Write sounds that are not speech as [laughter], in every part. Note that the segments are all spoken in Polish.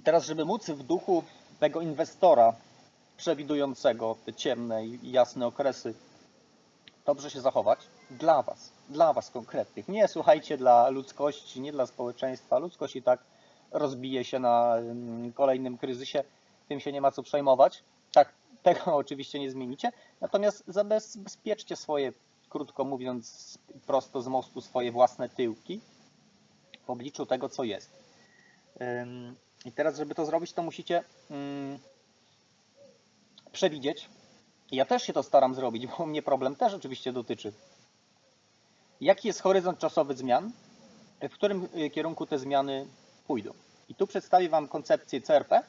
I teraz, żeby móc w duchu tego inwestora przewidującego te ciemne i jasne okresy dobrze się zachować dla Was, dla Was konkretnych. Nie słuchajcie dla ludzkości, nie dla społeczeństwa. Ludzkość i tak rozbije się na mm, kolejnym kryzysie, tym się nie ma co przejmować. Tak, [laughs] tego oczywiście nie zmienicie. Natomiast zabezpieczcie swoje, krótko mówiąc, prosto z mostu swoje własne tyłki w obliczu tego, co jest. I teraz, żeby to zrobić, to musicie mm, przewidzieć. Ja też się to staram zrobić, bo mnie problem też oczywiście dotyczy. Jaki jest horyzont czasowy zmian? W którym y, kierunku te zmiany pójdą? I tu przedstawię Wam koncepcję CRP,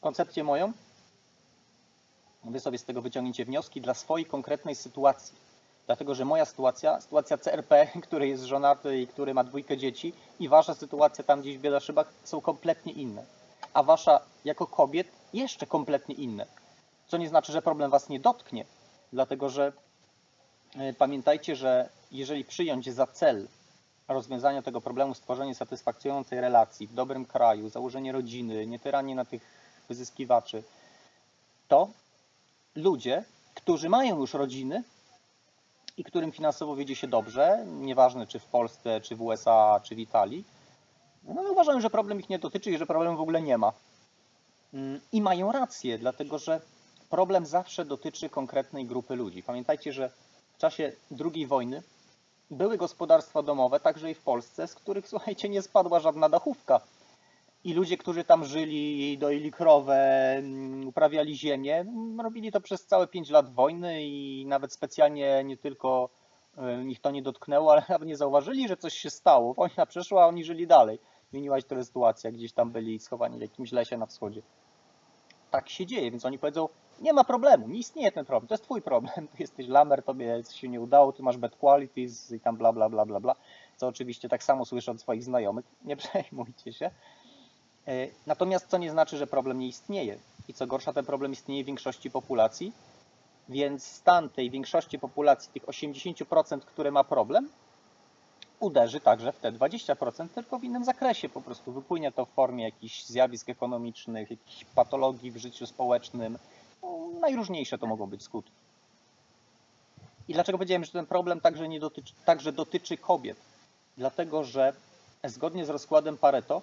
koncepcję moją. Wy sobie z tego wyciągniecie wnioski dla swojej konkretnej sytuacji. Dlatego, że moja sytuacja, sytuacja CRP, [laughs] który jest żonaty i który ma dwójkę dzieci, i wasza sytuacja tam gdzieś w Biedaszybach są kompletnie inne. A wasza jako kobiet jeszcze kompletnie inne. Co nie znaczy, że problem was nie dotknie, dlatego że y, pamiętajcie, że jeżeli przyjąć za cel rozwiązania tego problemu, stworzenie satysfakcjonującej relacji w dobrym kraju, założenie rodziny, nie tyranie na tych wyzyskiwaczy, to ludzie, którzy mają już rodziny i którym finansowo wiedzie się dobrze, nieważne czy w Polsce, czy w USA, czy w Italii, no uważają, że problem ich nie dotyczy i że problemu w ogóle nie ma. Mm, I mają rację, dlatego że problem zawsze dotyczy konkretnej grupy ludzi. Pamiętajcie, że w czasie II wojny były gospodarstwa domowe, także i w Polsce, z których, słuchajcie, nie spadła żadna dachówka. I ludzie, którzy tam żyli, doili krowę, mm, uprawiali ziemię, mm, robili to przez całe 5 lat wojny i nawet specjalnie nie tylko y, ich to nie dotknęło, ale nawet nie zauważyli, że coś się stało. Wojna przeszła, a oni żyli dalej. Zmieniła się to sytuacja, gdzieś tam byli schowani w jakimś lesie na wschodzie. Tak się dzieje, więc oni powiedzą, nie ma problemu, nie istnieje ten problem, to jest twój problem, ty [laughs] jesteś lamer, tobie się nie udało, ty masz bad qualities i tam bla bla bla bla bla, co oczywiście tak samo słyszę od swoich znajomych, nie przejmujcie się. E, Natomiast co nie znaczy, że problem nie istnieje. I co gorsza, ten problem istnieje w większości populacji, więc stan tej większości populacji, tych 80%, które ma problem, uderzy także w te 20%, tylko w innym zakresie. Po prostu wypłynie to w formie jakichś zjawisk ekonomicznych, jakichś patologii w życiu społecznym. No, najróżniejsze to mogą być skutki. I dlaczego powiedziałem, że ten problem także, nie dotyczy, także dotyczy kobiet? Dlatego, że zgodnie z rozkładem Pareto,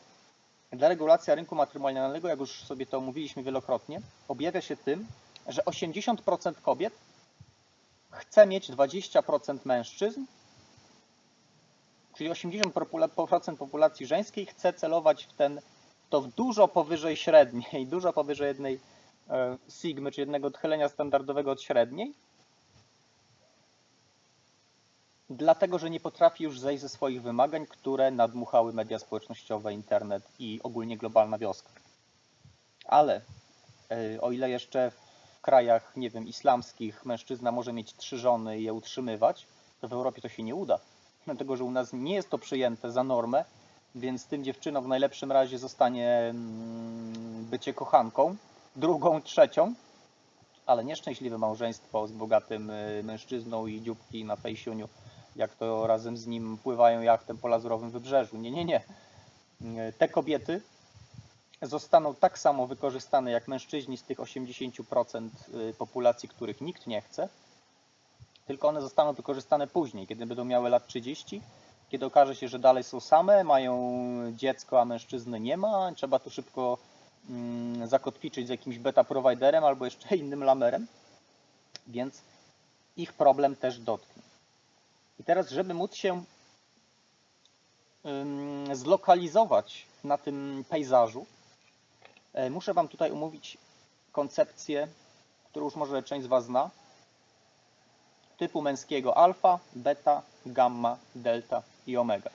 dla regulacji rynku matrymonialnego, jak już sobie to mówiliśmy wielokrotnie, objawia się tym, że 80% kobiet chce mieć 20% mężczyzn, czyli 80% populacji żeńskiej chce celować w ten, w to dużo powyżej średniej, dużo powyżej jednej e, sigmy, czy jednego odchylenia standardowego od średniej, dlatego że nie potrafi już zejść ze swoich wymagań, które nadmuchały media społecznościowe, internet i ogólnie globalna wioska. Ale e, o ile jeszcze w krajach, nie wiem, islamskich mężczyzna może mieć trzy żony i je utrzymywać, to w Europie to się nie uda. Dlatego, że u nas nie jest to przyjęte za normę, więc tym dziewczynom w najlepszym razie zostanie mm, bycie kochanką, drugą, trzecią, ale nieszczęśliwe małżeństwo z bogatym y, mężczyzną i dzióbki na fejsiuniu, jak to razem z nim pływają jachtem po lazurowym wybrzeżu. Nie, nie, nie. Te kobiety zostaną tak samo wykorzystane jak mężczyźni z tych 80% y, populacji, których nikt nie chce, tylko one zostaną wykorzystane później, kiedy będą miały lat 30, kiedy okaże się, że dalej są same, mają dziecko, a mężczyzny nie ma, trzeba tu szybko mm, zakotwiczyć z jakimś beta providerem albo jeszcze innym lamerem, więc ich problem też dotknie. I teraz, żeby móc się zlokalizować na tym pejzażu, e, muszę Wam tutaj omówić koncepcję, którą już może część z Was zna, typu męskiego alfa, beta, gamma, delta i omega.